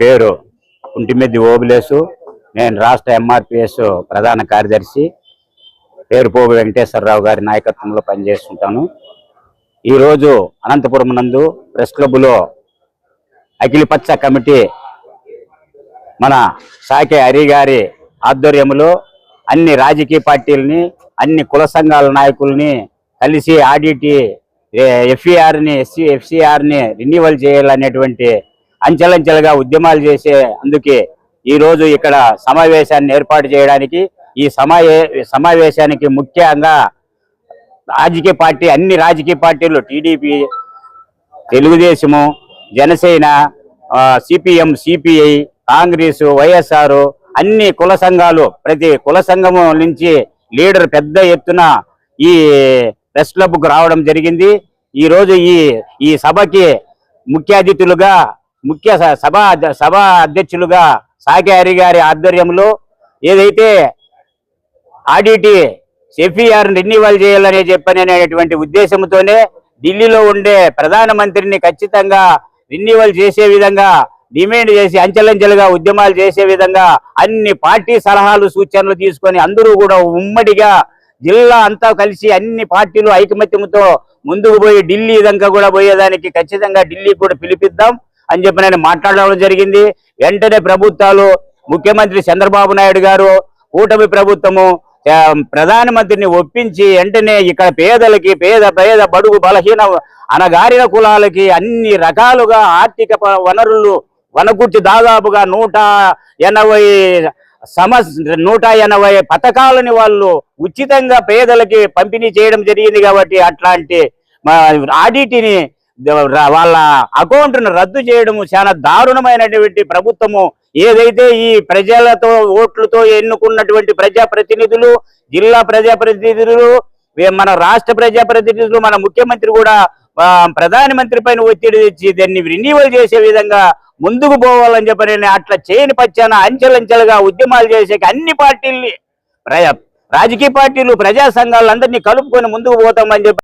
పేరు కుంటిమెద్ది ఓబులేసు. నేను రాష్ట్ర ఎంఆర్పిఎస్ ప్రధాన కార్యదర్శి. పేరు పోగు వెంకటేశ్వరరావు గారి నాయకత్వంలో పనిచేస్తుంటాను. ఈరోజు అనంతపురం నందు ప్రెస్ క్లబ్లో అఖిలపచ్చ కమిటీ మన సాకే హరి గారి ఆధ్వర్యంలో అన్ని రాజకీయ పార్టీలని అన్ని కుల సంఘాల నాయకుల్ని కలిసి ఆడిటి ఎఫ్ఈఆర్ని ఎస్సీ ఎఫ్సిఆర్ని రెన్యువల్ చేయాలనేటువంటి అంచెలంచెలుగా ఉద్యమాలు చేసే అందుకే ఈరోజు ఇక్కడ సమావేశాన్ని ఏర్పాటు చేయడానికి ఈ సమావే సమావేశానికి ముఖ్యంగా రాజకీయ పార్టీ అన్ని రాజకీయ పార్టీలు TDP Telugu Desam Janasena CPM CPI Congress YSR అన్ని కుల సంఘాలు ప్రతి కుల సంఘము నుంచి లీడర్ పెద్ద ఎత్తున ఈ ప్రెస్ క్లబ్కు రావడం జరిగింది. ఈరోజు ఈ ఈ సభకి ముఖ్య అతిథులుగా ముఖ్య స- సభ సభ అధ్యక్షులుగా సాకే గారి ఆధ్వర్యంలో ఏదైతే ఆడిటి ఎఫ్ఈఆర్ రెన్యువల్ చేయాలని చెప్పని అనేటువంటి ఉద్దేశంతోనే ఢిల్లీలో ఉండే ప్రధానమంత్రిని ఖచ్చితంగా రెన్యువల్ చేసే విధంగా డిమాండ్ చేసి అంచెలంచెలుగా ఉద్యమాలు చేసే విధంగా అన్ని పార్టీ సలహాలు సూచనలు తీసుకొని అందరూ కూడా ఉమ్మడిగా జిల్లా అంతా కలిసి అన్ని పార్టీలు ఐకమత్యంతో ముందుకు పోయి ఢిల్లీ దాకా కూడా పోయేదానికి ఖచ్చితంగా ఢిల్లీ కూడా పిలిపిద్దాం. అని చెప్పి నేను మాట్లాడడం జరిగింది. వెంటనే ప్రభుత్వాలు ముఖ్యమంత్రి చంద్రబాబు నాయుడు గారు కూటమి ప్రభుత్వము ప్రధానమంత్రిని ఒప్పించి వెంటనే ఇక్కడ పేదలకి పేద పేద బడుగు బలహీన అనగారిన కులాలకి అన్ని రకాలుగా ఆర్థిక వనరులు వనకూర్చి దాదాపుగా నూట ఎనభై సమస్ నూట ఎనభై పథకాలని వాళ్ళు ఉచితంగా పేదలకి పంపిణీ చేయడం జరిగింది కాబట్టి అట్లాంటి ఆడిటిని వాళ్ళ అకౌంట్ను రద్దు చేయడం చాలా దారుణమైనటువంటి ప్రభుత్వము. ఏదైతే ఈ ప్రజలతో ఓట్లతో ఎన్నుకున్నటువంటి ప్రజాప్రతినిధులు జిల్లా ప్రజాప్రతినిధులు మన రాష్ట్ర ప్రజాప్రతినిధులు మన ముఖ్యమంత్రి కూడా ప్రధానమంత్రి పైన ఒత్తిడి తెచ్చి దాన్ని రెన్యువల్ చేసే విధంగా ముందుకు పోవాలని చెప్పని అట్లా చేయని పచ్చాన అంచెలంచెలుగా ఉద్యమాలు చేసే అన్ని పార్టీల్ని రాజకీయ పార్టీలు ప్రజా సంఘాలు అందరినీ కలుపుకొని ముందుకు పోతామని చెప్పి